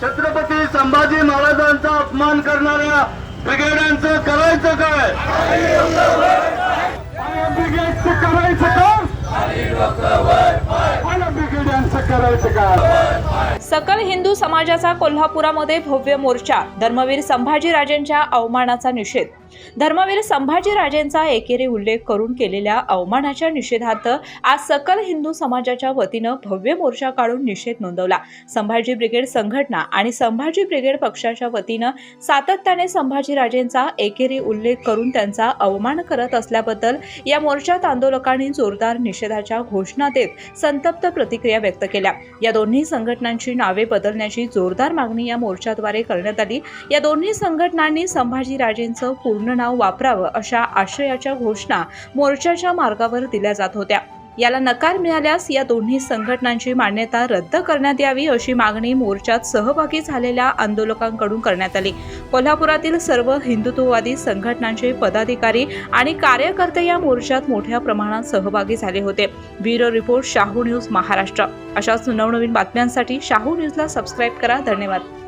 छत्रपती संभाजी महाराजांचा अपमान करणाऱ्या ब्रिगेडांचं करायचं काय? ब्रिगेडचं करायचं का? ब्रिगेडांचं करायचं काय सकल हिंदू समाजाचा कोल्हापुरामध्ये भव्य मोर्चा धर्मवीर संभाजीराजेंच्या अवमानाचा निषेध. धर्मवीर संभाजीराजेंचा एकेरी उल्लेख करून केलेल्या अवमानाच्या निषेधार्थ आज सकल हिंदू समाजाच्या वतीनं भव्य मोर्चा काढून निषेध नोंदवला. संभाजी ब्रिगेड संघटना आणि संभाजी ब्रिगेड पक्षाच्या वतीनं सातत्याने संभाजीराजेंचा एकेरी उल्लेख करून त्यांचा अवमान करत असल्याबद्दल या मोर्चात आंदोलकांनी जोरदार निषेधाच्या घोषणा देत संतप्त प्रतिक्रिया व्यक्त केल्या. या दोन्ही संघटनांची नावे बदलण्याची जोरदार मागणी या मोर्चाद्वारे करण्यात आली. या दोन्ही संघटनांनी संभाजीराजेंचं पूर्ण नाव वापरावं अशा आशयाच्या घोषणा मोर्चाच्या मार्गावर दिल्या जात होत्या. याला नकार मिळाल्यास या दोन्ही संघटनांची मान्यता रद्द करण्यात यावी अशी मागणी मोर्चात सहभागी झालेल्या आंदोलकांकडून करण्यात आली. कोल्हापुरातील सर्व हिंदुत्ववादी संघटनांचे पदाधिकारी आणि कार्यकर्ते या मोर्चात मोठ्या प्रमाणात सहभागी झाले होते. Bureau report Shahu news Maharashtra. अशाच नवनवीन बातम्यांसाठी शाहू न्यूजला सबस्क्राईब करा. धन्यवाद.